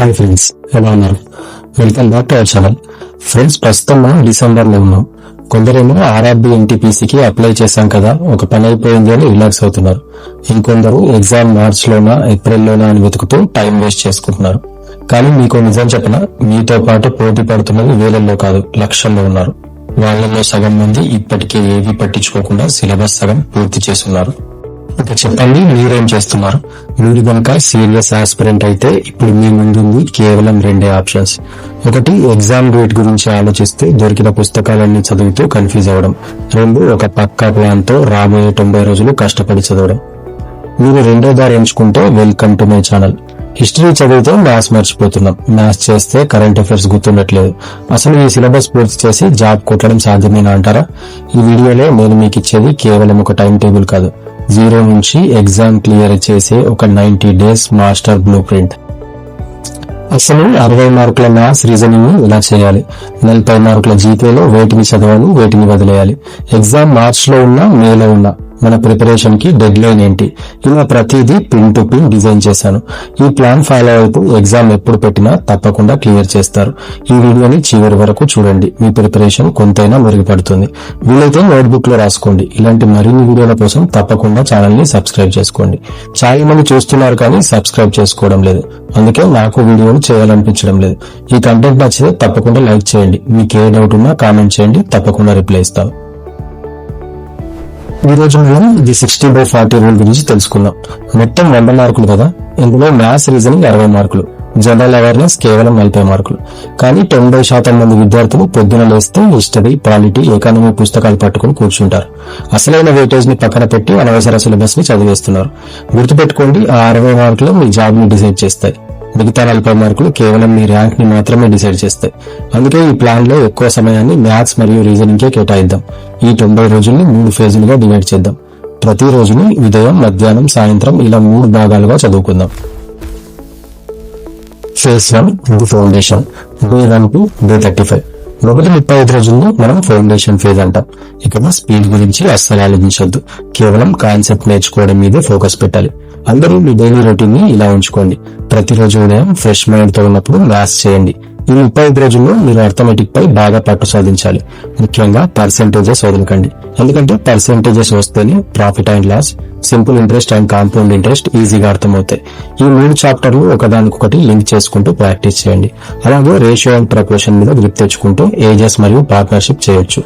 Hi friends ఎలా ఉన్నారు? Welcome back to our channel friends ప్రస్తుతం మనం ఉన్నాం. కొందరేమో ఆర్ఆర్బి ఎన్టీపీసీకి అప్లై చేశాం కదా ఒక పని అయిపోయింది అని రిలాక్స్ అవుతున్నారు. ఇంకొందరు ఎగ్జామ్ మార్చ్లోనా ఏప్రిల్లోనా అని వెతుకుతూ టైం వేస్ట్ చేసుకుంటున్నారు. కానీ మీకు నిజం చెప్పిన మీతో పాటు పోటీ పడుతున్నది వేలల్లో కాదు లక్షల్లో ఉన్నారు. వాళ్ళలో సగం మంది ఇప్పటికే ఏవి పట్టించుకోకుండా సిలబస్ సగం పూర్తి చేస్తున్నారు. ఇంకా చెప్పండి మీరేం చేస్తున్నారు? మీరు కనుక సీరియస్ ఆస్పిరెంట్ అయితే ఇప్పుడు మీ ముందుంది కేవలం రెండే ఆప్షన్స్ ఒకటి ఎగ్జామ్ డేట్ గురించి ఆలోచిస్తే దొరికిన పుస్తకాలన్నీ చదువుతూ కన్ఫ్యూజ్ అవ్వడం. రెండు ఒక పక్కా ప్లాన్తో రాబోయే తొంభై రోజులు కష్టపడి చదవడం. మీరు రెండో దారి ఎంచుకుంటే welcome to my channel history చదివితే మ్యాథ్స్ మర్చిపోతున్నాం. మ్యాథ్స్ చేస్తే కరెంట్ అఫైర్స్ గుర్తుండట్లేదు. అసలు ఈ సిలబస్ పూర్తి చేసి జాబ్ కొట్టడం సాధ్యమేనా అంటారా? ఈ వీడియోలో నేను మీకు ఇచ్చేది కేవలం ఒక టైం టేబుల్ కాదు. జీరో నుంచి ఎగ్జామ్ క్లియర్ చేసే ఒక ninety days master blueprint అసలు అరవై మార్కుల మ్యాథ్స్ రీజనింగ్ ఇలా చేయాలి? నలభై మార్కుల జీకేలో వేటిని చదవాలి వేటిని వదిలేయాలి? ఎగ్జామ్ మార్చ్లో ఉన్నా మేలో ఉన్నా. మన ప్రిపరేషన్కి డెడ్ లైన్ ఏంటి? ఇలా ప్రతిదీ పిన్ టు పిన్ డిజైన్ చేశాను. ఈ ప్లాన్ ఫాలో అవుతూ ఎగ్జామ్ ఎప్పుడు పెట్టినా తప్పకుండా క్లియర్ చేస్తారు. ఈ వీడియోని చివరి వరకు చూడండి. మీ ప్రిపరేషన్ కొంతైనా మెరుగుపడుతుంది. వీలైతే నోట్బుక్లో రాసుకోండి. ఇలాంటి మరిన్ని వీడియోల కోసం తప్పకుండా ఛానల్ని సబ్స్క్రైబ్ చేసుకోండి. చాలా మంది చూస్తున్నారు కానీ సబ్స్క్రైబ్ చేసుకోవడం లేదు. అందుకే నాకు వీడియోలు చేయాలనిపించడం లేదు. ఈ కంటెంట్ నచ్చితే తప్పకుండా లైక్ చేయండి. మీకు ఏ డౌట్ ఉన్నా కామెంట్ చేయండి. తప్పకుండా రిప్లై ఇస్తాను. ఈ రోజు మనం ఇది సిక్స్టీ బై ఫార్టీ రూల్ గురించి తెలుసుకుందాం. మొత్తం వంద మార్కులు కదా? ఇందులో మ్యాథ్స్ రీజనింగ్ అరవై మార్కులు. జనరల్ అవేర్నెస్ కేవలం నలభై మార్కులు. కానీ తొంభై శాతం మంది విద్యార్థులు పొద్దున లేస్తే హిస్టరీ పాలిటీ ఎకానమీ పుస్తకాలు పట్టుకుని కూర్చుంటారు. అసలైన వెయిటేజ్ని పక్కన పెట్టి అనవసర సిలబస్ని చదివేస్తున్నారు. గుర్తుపెట్టుకోండి ఆ అరవై మార్కులు మీ జాబ్ని డిసైడ్ చేస్తాయి. మిగతా నలభై మార్కులు కేవలం మీ ర్యాంక్ని మాత్రమే డిసైడ్ చేస్తాయి. అందుకే ఈ ప్లాన్లో ఎక్కువ సమయాన్ని మ్యాథ్స్ మరియు రీజనింగ్ కే కేటాయిద్దాం. ఈ తొంభై రోజుల్ని మూడు ఫేజులుగా డివైడ్ చేద్దాం. ప్రతి రోజుని ఉదయం మధ్యాహ్నం సాయంత్రం ఇలా మూడు భాగాలుగా చదువుకుందాం. ఫేజ్ వన్ ఇది foundation. Day one to day thirty five. మొదటి ముప్పై ఐదు రోజుల్లో మనం ఫౌండేషన్ ఫేజ్ అంటాం. ఇక్కడ స్పీడ్ గురించి అస్సలు ఆలోచించొద్దు. కేవలం కాన్సెప్ట్ నేర్చుకోవడం మీదే ఫోకస్ పెట్టాలి. అందరూ మీ డైలీ రొటీన్ని ఇలా ఉంచుకోండి. ప్రతిరోజు ఉదయం ఫ్రెష్ మైండ్తో ఉన్నప్పుడు మ్యాథ్స్ చేయండి. ఈ ముప్పై ఐదు రోజుల్లో మీరు అర్థమెటిక్ పై బాగా పట్టు సాధించాలి. ముఖ్యంగా పర్సెంటేజెస్ వదలకండి. ఎందుకంటే పర్సెంటేజెస్ వస్తేనే profit and loss simple interest and compound interest ఈజీగా అర్థమవుతాయి. ఈ మూడు చాప్టర్లు ఒకదానికొకటి లింక్ చేసుకుంటూ ప్రాక్టీస్ చేయండి. అలాగే రేషియో అండ్ ప్రపోర్షన్ మీద గ్రిప్ తెచ్చుకుంటూ ఏజెస్ మరియు పార్ట్నర్షిప్ చేయొచ్చు.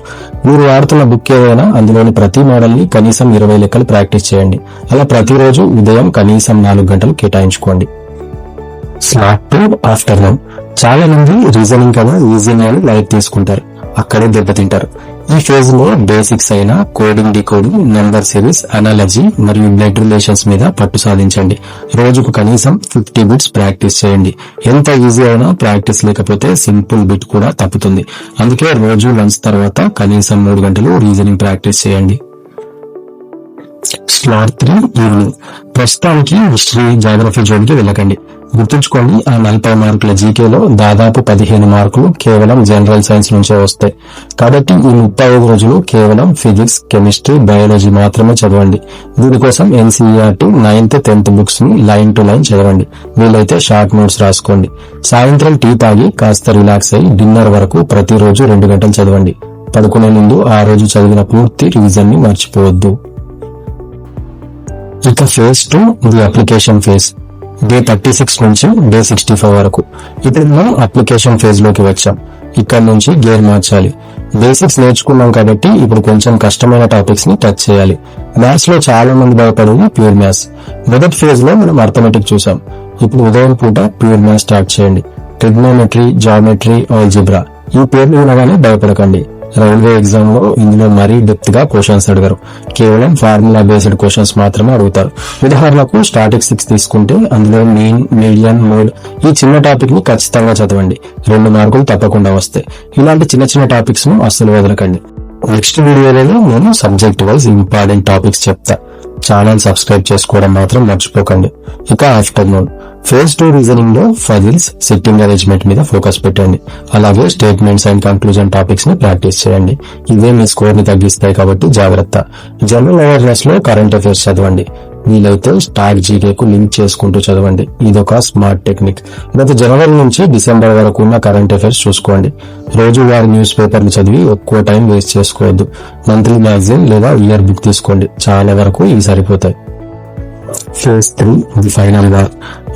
మీరు వాడుతున్న బుక్ ఏదైనా అందులోని ప్రతి మోడల్ని కనీసం ఇరవై లెక్కలు ప్రాక్టీస్ చేయండి. అలా ప్రతిరోజు ఉదయం కనీసం నాలుగు గంటలు కేటాయించుకోండి. స్మార్ట్ టు ఆఫ్టర్నూన్ చాలా మంది రీజనింగ్ కదా ఈజీనే అని లైట్ తీసుకుంటారు అక్కడే దెబ్బతింటారు ఈ ఫేజ్లో బేసిక్స్ అయిన coding decoding number series analogy మరియు బ్లడ్ రిలేషన్స్ మీద పట్టు సాధించండి. రోజుకు కనీసం ఫిఫ్టీ బిట్స్ ప్రాక్టీస్ చేయండి. ఎంత ఈజీ అయినా ప్రాక్టీస్ లేకపోతే సింపుల్ బిట్ కూడా తప్పుతుంది. అందుకే రోజు లంచ్ తర్వాత కనీసం మూడు గంటలు రీజనింగ్ ప్రాక్టీస్ చేయండి. స్లాట్ త్రీ ఈవినింగ్ ప్రస్తుతానికి హిస్టరీ జాగ్రఫీ జోన్కి వెళ్ళకండి. గుర్తుంచుకోండి ఆ నలభై మార్కుల జీకేలో దాదాపు పదిహేను మార్కులు కేవలం జనరల్ సైన్స్ నుంచే వస్తాయి. కాబట్టి ఈ ముప్పై ఐదు రోజులు కేవలం ఫిజిక్స్ కెమిస్ట్రీ బయాలజీ మాత్రమే చదవండి. దీనికోసం ఎన్సీఆర్టీ నైన్త్ టెన్త్ బుక్స్ని లైన్ టు లైన్ చదవండి. వీలైతే షార్ట్ నోట్స్ రాసుకోండి. సాయంత్రం టీ తాగి కాస్త రిలాక్స్ అయ్యి డిన్నర్ వరకు ప్రతిరోజు రెండు గంటలు చదవండి. పడుకునే ముందు ఆ రోజు చదివిన పూర్తి రివిజన్ని మర్చిపోవద్దు. ఇక phase two the application phase. Day thirty six నుంచి డే సిక్స్టీ ఫైవ్ వరకు. ఇప్పుడు మనం అప్లికేషన్ ఫేజ్లోకి వచ్చాం. ఇక్కడ నుంచి గేర్ మార్చాలి. బేసిక్స్ నేర్చుకున్నాం కాబట్టి ఇప్పుడు కొంచెం కష్టమైన టాపిక్స్ని టచ్ చేయాలి. మ్యాథ్స్లో చాలా మంది భయపడేది ప్యూర్ మ్యాథ్స్. మొదటి ఫేజ్లో మనం అర్థమెటిక్ చూసాం. ఇప్పుడు ఉదయం పూట ప్యూర్ మ్యాథ్స్ స్టార్ట్ చేయండి. ట్రిగ్నోమెట్రీ జామెట్రీ ఆల్జిబ్రా ఈ పేర్లు వినగానే భయపడకండి. రైల్వే ఎగ్జామ్లో ఇందులో మరీ డెప్త్గా క్వశ్చన్స్ అడగరు. కేవలం ఫార్ములా బేస్డ్ క్వశ్చన్స్ మాత్రమే అడుగుతారు. ఉదాహరణకు స్టాటిస్టిక్స్ తీసుకుంటే అందులో మీన్ మీడియన్ మోడ్ ఈ చిన్న టాపిక్ని ఖచ్చితంగా చదవండి. రెండు మార్కులు తప్పకుండా వస్తాయి. ఇలాంటి చిన్న చిన్న టాపిక్స్ను అస్సలు వదలకండి. నెక్స్ట్ వీడియోలో నేను సబ్జెక్ట్ వైజ్ ఇంపార్టెంట్ టాపిక్స్ చెప్తా. ఛానల్ సబ్స్క్రైబ్ చేసుకోవడం మాత్రం మర్చిపోకండి. ఇక ఆఫ్టర్నూన్. ఫేజ్ టూ రీజనింగ్లో ఫజిల్స్ సిట్టింగ్ అరేంజ్మెంట్ మీద ఫోకస్ పెట్టండి. అలాగే స్టేట్మెంట్స్ అండ్ కంక్లూజన్ టాపిక్స్ని ప్రాక్టీస్ చేయండి. ఇవే మీ స్కోర్ని తగ్గిస్తాయి కాబట్టి జాగ్రత్త. జనరల్ అవేర్నెస్లో కరెంట్ అఫైర్స్ చదవండి. వీలైతే స్టాక్ జీకేకు లింక్ చేసుకుంటూ చదవండి. ఇదొక స్మార్ట్ టెక్నిక్ గత జనవరి నుంచి డిసెంబర్ వరకు ఉన్న కరెంట్ అఫైర్స్ చూసుకోండి. రోజువారీ న్యూస్ పేపర్ని చదివి ఎక్కువ టైం వేస్ట్ చేసుకోవద్దు. మంత్లీ మ్యాగజైన్ లేదా ఇయర్ బుక్ తీసుకోండి. చాలా వరకు ఇవి సరిపోతాయి. ఫేజ్ త్రీ ఇది ఫైనల్గా.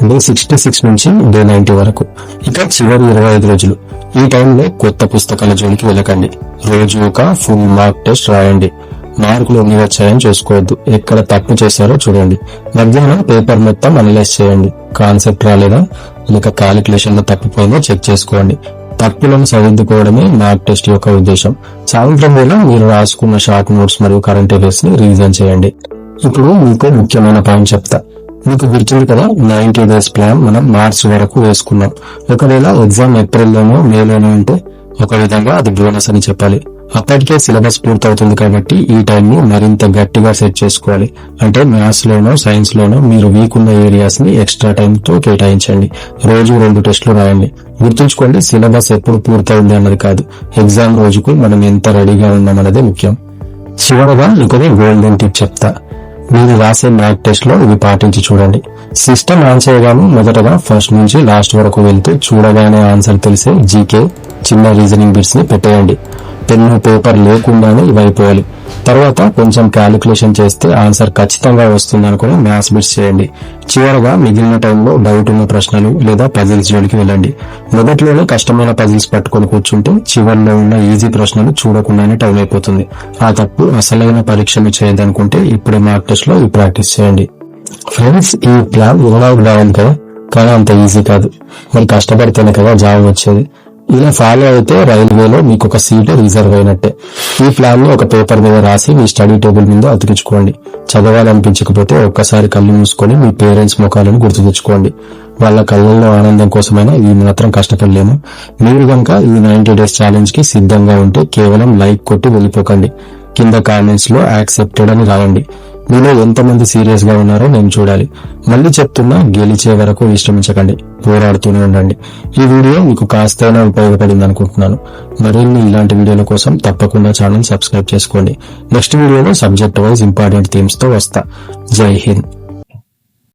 డే సిక్స్టీ సిక్స్ నుంచి డే నైన్టీ వరకు. ఇక చివరి ఇరవై ఐదు రోజులు. ఈ టైంలో కొత్త పుస్తకాల జోలికి వెళ్ళకండి. రోజు ఒక ఫుల్ మార్క్ టెస్ట్ రాయండి. మార్కులు ఎన్ని వచ్చాయని చూసుకోవద్దు. ఎక్కడ తప్పు చేశారో చూడండి. మధ్యాహ్నం పేపర్ మొత్తం అనలైజ్ చేయండి. కాన్సెప్ట్ రాలేదా? లేక క్యాలిక్యులేషన్లో తప్పిపోయిందో చెక్ చేసుకోండి. తప్పులను సరిదిద్దుకోవడమే మార్క్ టెస్ట్ యొక్క ఉద్దేశం. సాయంత్రం వేళ మీరు రాసుకున్న షార్ట్ నోట్స్ మరియు కరెంట్ అఫేర్స్ని రివిజన్ చేయండి. ఇప్పుడు మీకు ముఖ్యమైన పాయింట్ చెప్తా. మీకు గుర్తుంది కదా నైన్టీ డేస్ ప్లాన్ మనం మార్చ్ వరకు వేసుకున్నాం. ఒకవేళ ఎగ్జామ్ ఏప్రిల్లోనో మేలోనో ఉంటే ఒక విధంగా అది బోనస్ అని చెప్పాలి. అప్పటికే సిలబస్ పూర్తవుతుంది కాబట్టి ఈ టైం ని మరింత గట్టిగా సెట్ చేసుకోవాలి. అంటే మ్యాథ్స్ లోనో సైన్స్ లోనో మీరు వీక్ ఉన్న ఏరియాస్ని ఎక్స్ట్రా టైం తో కేటాయించండి. రోజు రెండు టెస్టులు రాయండి. గుర్తుంచుకోండి సిలబస్ ఎప్పుడు పూర్తవుతుంది అన్నది కాదు. ఎగ్జామ్ రోజుకు మనం ఎంత రెడీగా ఉన్నామన్నదే ముఖ్యం. చివరగా మీకు గోల్డెన్ టిప్ చెప్తా. మీరు రాసే మ్యాథ్ టెస్ట్లో ఇవి పాటించి చూడండి. సిస్టమ్ ఆన్ చేయగానే మొదటగా ఫస్ట్ నుంచి లాస్ట్ వరకు వెళ్తూ చూడగానే ఆన్సర్ తెలిసే జీకే చిన్న రీజనింగ్ బిట్స్ని పెట్టేయండి. పెన్ను పేపర్ లేకుండానే ఇవి అయిపోవాలి. తర్వాత కొంచెం క్యాలిక్యులేషన్ చేస్తే ఆన్సర్ ఖచ్చితంగా వస్తుంది అనుకుని మ్యాథ్స్ బిట్స్ చేయండి. చివరగా మిగిలిన టైంలో డౌట్ ఉన్న ప్రశ్నలు లేదా పజిల్స్ జోలికి వెళ్ళండి. మొదట్లోనే కష్టమైన పజిల్స్ పట్టుకొని కూర్చుంటే చివరిలో ఉన్న ఈజీ ప్రశ్నలు చూడకుండానే టైం అయిపోతుంది. ఆ తప్పు అసలైన పరీక్షలు చేయదనుకుంటే ఇప్పుడే మార్క్ టెస్ట్లో ఈ ప్రాక్టీస్ చేయండి. ఫ్రెండ్స్ ఈ ప్లాన్ వినడానికి బాగుంది కదా? కానీ అంత ఈజీ కాదు. మరి కష్టపడితేనే కదా జాబ్ వచ్చేది. ఇలా ఫాలో అయితే రైల్వేలో మీకు ఒక సీట్ రిజర్వ్ అయినట్టే. ఈ ప్లాన్ని ఒక పేపర్ మీద రాసి మీ స్టడీ టేబుల్ మీద అతికించుకోండి. చదవాలనిపించకపోతే ఒక్కసారి కళ్ళు మూసుకొని మీ పేరెంట్స్ ముఖాలను గుర్తు తెచ్చుకోండి. వాళ్ళ కళ్ళల్లో ఆనందం కోసమైనా ఇది మాత్రం కష్టపడలేము. మీరు గనక ఈ నైన్టీ డేస్ ఛాలెంజ్కి సిద్ధంగా ఉంటే కేవలం లైక్ కొట్టి వెళ్ళిపోకండి. కింద కామెంట్స్లో యాక్సెప్టెడ్ అని రాయండి. మీలో ఎంతమంది సీరియస్గా ఉన్నారో నేను చూడాలి. మళ్ళీ చెప్తున్నా గెలిచే వరకు విశ్రమించకండి. పోరాడుతూనే ఉండండి. ఈ వీడియో మీకు కాస్తైనా ఉపయోగపడింది అనుకుంటున్నాను. మరిన్ని ఇలాంటి వీడియోల కోసం తప్పకుండా ఛానల్ సబ్స్క్రైబ్ చేసుకోండి. నెక్స్ట్ వీడియోలో సబ్జెక్ట్ వైజ్ ఇంపార్టెంట్ థీమ్స్తో వస్తా. జై హింద్.